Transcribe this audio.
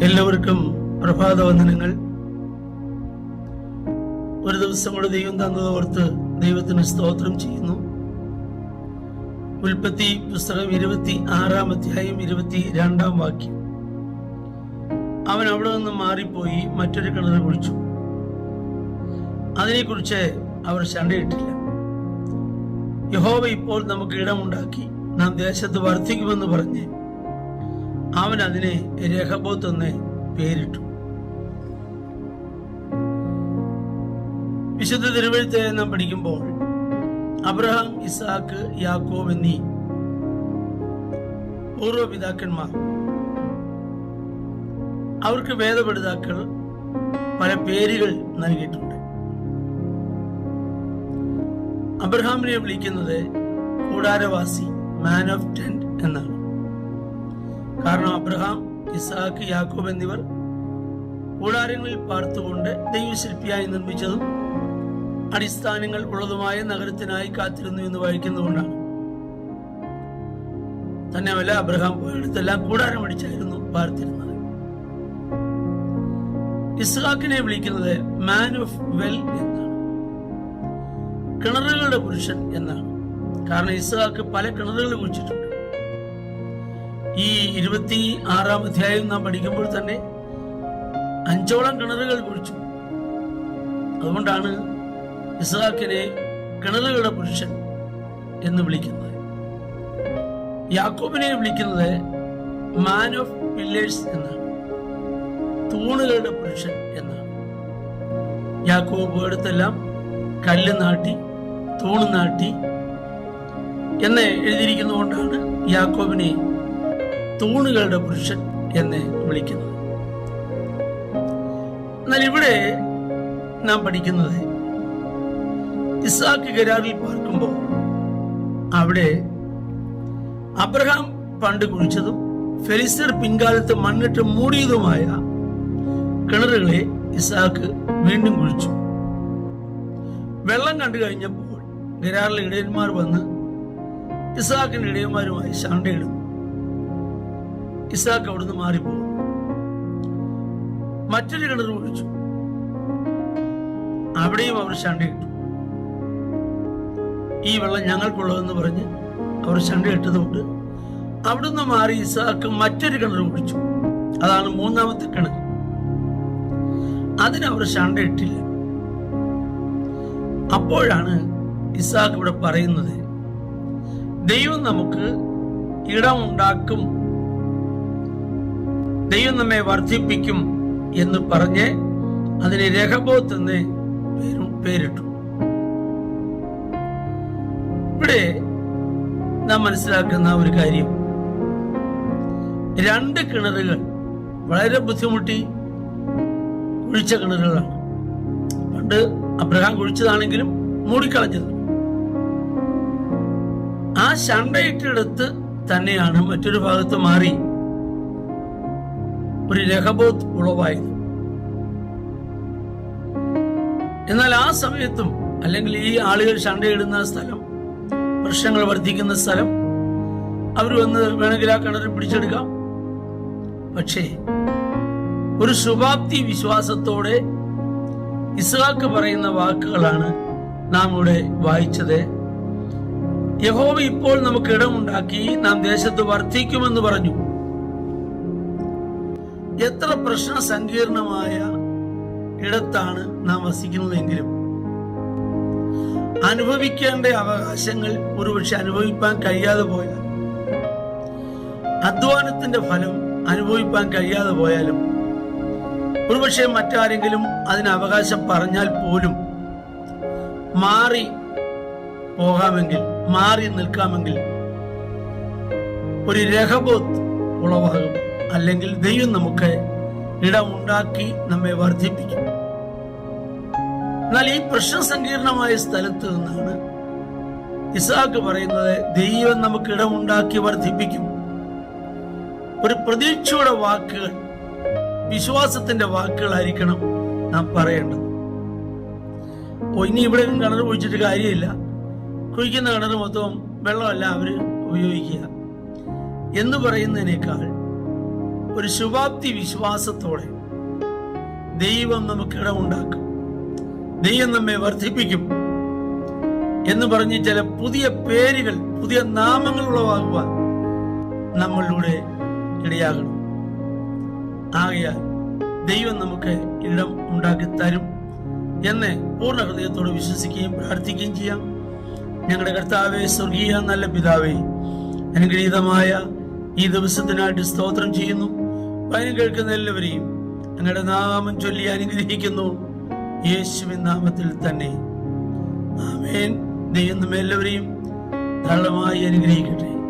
എല്ലാവർക്കും പ്രഭാത വന്ദനങ്ങൾ ഒരു ദിവസം കൂടെ ദൈവം തന്നത് ഓർത്ത് ദൈവത്തിന് സ്തോത്രം ചെയ്യുന്നു. ഉൽപ്പത്തി പുസ്തകം ഇരുപത്തി ആറാം അധ്യായം ഇരുപത്തി രണ്ടാം വാക്യം. അവൻ അവിടെ നിന്ന് മാറിപ്പോയി മറ്റൊരു കിണറ് കുഴിച്ചു അതിനെക്കുറിച്ച് അവർ ശണ്ടയിട്ടില്ല. യഹോവ ഇപ്പോൾ നമുക്ക് ഇടമുണ്ടാക്കി. നാം ദേശത്ത് വർദ്ധിക്കുമെന്ന് പറഞ്ഞ് അവൻ അതിനെ രഹബോത്ത് എന്ന് പേരിട്ടു. വിശുദ്ധ തിരുവഴുത്തെ നാം പഠിക്കുമ്പോൾ അബ്രഹാം ഇസാക്ക് യാക്കോബ് എന്നീ പൂർവപിതാക്കന്മാർ അവർക്ക് വേദപഠിതാക്കൾ പല പേരുകൾ നൽകിയിട്ടുണ്ട്. അബ്രഹാമിനെ വിളിക്കുന്നത് കൂടാരവാസി മാൻ ഓഫ് ടെന്റ് എന്നാണ്. കാരണം അബ്രഹാം ഇസാഖ് യാക്കോബ് എന്നിവർ കൂടാരങ്ങളിൽ പാർത്തുകൊണ്ട് ദൈവശില്പിയായി നിർമ്മിച്ചതും അടിസ്ഥാനങ്ങൾ ഉള്ളതുമായ നഗരത്തിനായി കാത്തിരുന്നു എന്ന് വായിക്കുന്നതുകൊണ്ടാണ്. തന്നെയല്ല അബ്രഹാം പോയിടത്തെല്ലാം കൂടാരം അടിച്ചായിരുന്നു പാർത്തിരുന്നത്. ഇസ്ഹാക്കിനെ വിളിക്കുന്നത് മാൻ ഓഫ് വെൽ എന്നാണ്. കിണറുകളുടെ പുരുഷൻ എന്നാണ്. കാരണം ഇസ്ഹാക്ക് പല കിണറുകൾ കുഴിച്ചിട്ടുണ്ട് ഈ ഇരുപത്തി ആറാം അധ്യായം നാം പഠിക്കുമ്പോൾ തന്നെ അഞ്ചോളം കിണറുകൾ കുഴിച്ചു. അതുകൊണ്ടാണ് ഇസ്ഹാക്കിനെ കിണറുകളുടെ പുരുഷൻ എന്ന് വിളിക്കുന്നത്. യാക്കോബിനെ വിളിക്കുന്നത് മാൻ ഓഫ് പില്ലേഴ്സ് എന്നാണ്. തൂണുകളുടെ പുരുഷൻ എന്നാണ്. യാക്കോബ് എടുത്തെല്ലാം കല്ല് നാട്ടി തൂണ് നാട്ടി എന്ന് എഴുതിയിരിക്കുന്നതുകൊണ്ടാണ് യാക്കോബിനെ തൂണുകളുടെ പുരുഷൻ എന്ന് വിളിക്കുന്നത് എന്നാൽ ഇവിടെ നാം പഠിക്കുന്നത് ഇസാക്ക് ഗരാറിൽ പാർക്കുമ്പോൾ അവിടെ അബ്രഹാം പണ്ട് കുഴിച്ചതും ഫെലിസ്തർ പിൻകാലത്ത് മണ്ണിട്ട് മൂടിയതുമായ കിണറുകളെ ഇസാക്ക് വീണ്ടും കുഴിച്ചു. വെള്ളം കണ്ടു കഴിഞ്ഞപ്പോൾ ഗരാറിലെ ഇടയന്മാർ വന്ന് ഇസാക്കിന്റെ ഇടയന്മാരുമായി ശാണ്ടയിടുന്നു ഇസാക്ക് അവിടുന്ന് മാറിപ്പോകും മറ്റൊരു കിണർ കുഴിച്ചു. അവിടെയും അവർ ശണ്ടയിട്ടു. ഈ വെള്ളം ഞങ്ങൾക്കുള്ളതെന്ന് പറഞ്ഞ് അവർ ശണ്ടയിട്ടതുകൊണ്ട് അവിടുന്ന് മാറി ഇസാക്ക് മറ്റൊരു കിണർ കുഴിച്ചു. അതാണ് മൂന്നാമത്തെ കിണർ. അതിനവർ ശണ്ടയിട്ടില്ല. അപ്പോഴാണ് ഇസാക്ക് ഇവിടെ പറയുന്നത് ദൈവം നമുക്ക് ഇടമുണ്ടാക്കും ദൈവം നമ്മെ വർദ്ധിപ്പിക്കും എന്ന് പറഞ്ഞ് അതിനെ രഹബോത്ത് എന്ന് പേരും പേരിട്ടു. ഇവിടെ നാം മനസ്സിലാക്കുന്ന ഒരു കാര്യം. രണ്ട് കിണറുകൾ വളരെ ബുദ്ധിമുട്ടി കുഴിച്ച കിണറുകളാണ്. പണ്ട് അബ്രഹാം കുഴിച്ചതാണെങ്കിലും മൂടിക്കളഞ്ഞത് ആ ശണ്ടയിട്ടെടുത്ത് തന്നെയാണ് മറ്റൊരു ഭാഗത്ത് മാറി ഒരു രഹബോത്ത് ഉളവായിരുന്നു എന്നാൽ ആ സമയത്തും അല്ലെങ്കിൽ ഈ ആളുകൾ ശണ്ടയിടുന്ന സ്ഥലം വൃക്ഷങ്ങൾ വർദ്ധിക്കുന്ന സ്ഥലം അവർ വന്ന് വേണമെങ്കിൽ ആ കിണറിൽ പിടിച്ചെടുക്കാം. പക്ഷേ ഒരു ശുഭാപ്തി വിശ്വാസത്തോടെ ഇസ്ഹാക്ക് പറയുന്ന വാക്കുകളാണ് നാം ഇവിടെ വായിച്ചത്. യഹോവ ഇപ്പോൾ നമുക്ക് ഇടമുണ്ടാക്കി നാം ദേശത്ത് വർദ്ധിക്കുമെന്ന് പറഞ്ഞു. എത്ര പ്രശ്ന സങ്കീർണമായ ഇടത്താണ് നാം വസിക്കുന്നതെങ്കിലും അനുഭവിക്കേണ്ട അവകാശങ്ങൾ ഒരുപക്ഷെ അനുഭവിക്കാൻ കഴിയാതെ പോയാൽ അധ്വാനത്തിന്റെ ഫലം അനുഭവിക്കാൻ കഴിയാതെ പോയാലും ഒരുപക്ഷെ മറ്റാരെങ്കിലും അതിന് അവകാശം പറഞ്ഞാൽ പോലും മാറി പോകാമെങ്കിൽ മാറി നിൽക്കാമെങ്കിൽ ഒരു രഹബോത്ത് ഉളവാകും. അല്ലെങ്കിൽ ദൈവം നമുക്ക് ഇടമുണ്ടാക്കി നമ്മെ വർദ്ധിപ്പിക്കും. എന്നാൽ ഈ പ്രശ്ന സങ്കീർണമായ സ്ഥലത്ത് നിന്നാണ് ഇസാക്ക് പറയുന്നത് ദൈവം നമുക്ക് ഇടമുണ്ടാക്കി വർദ്ധിപ്പിക്കും. ഒരു പ്രതീക്ഷയുടെ വാക്കുകൾ വിശ്വാസത്തിന്റെ വാക്കുകളായിരിക്കണം നാം പറയേണ്ടത്. ഓ ഇനി ഇവിടെ കിണർ കുഴിച്ചിട്ട് കാര്യമില്ല. കുഴിക്കുന്ന കിണർ മൊത്തം വെള്ളമല്ല അവർ ഉപയോഗിക്കുക. എന്ന് പറയുന്നതിനേക്കാൾ ഒരു ശുഭാപ്തി വിശ്വാസത്തോടെ ദൈവം നമുക്ക് ഇടമുണ്ടാക്കും. ദൈവം നമ്മെ വർദ്ധിപ്പിക്കും എന്ന് പറഞ്ഞ് ചില പുതിയ പേരുകൾ പുതിയ നാമങ്ങൾ ഉളവാകുവാൻ നമ്മളിലൂടെ ഇടയാകണം. ആകയാൽ ദൈവം നമുക്ക് ഇടം ഉണ്ടാക്കി തരും എന്ന് പൂർണ ഹൃദയത്തോട് വിശ്വസിക്കുകയും പ്രാർത്ഥിക്കുകയും ചെയ്യാം. ഞങ്ങളുടെ കർത്താവെ സ്വർഗീയ നല്ല പിതാവേ അനുഗ്രഹീതമായ ഈ ദിവസത്തിനായിട്ട് സ്തോത്രം ചെയ്യുന്നു. വചനം കേൾക്കുന്ന എല്ലാവരെയും ഞങ്ങളുടെ നാമം ചൊല്ലി അനുഗ്രഹിക്കുന്നു. യേശുവിൻ നാമത്തിൽ തന്നെ. ആമേൻ. ദൈവം എല്ലാവരെയും ധാരാളമായി അനുഗ്രഹിക്കട്ടെ.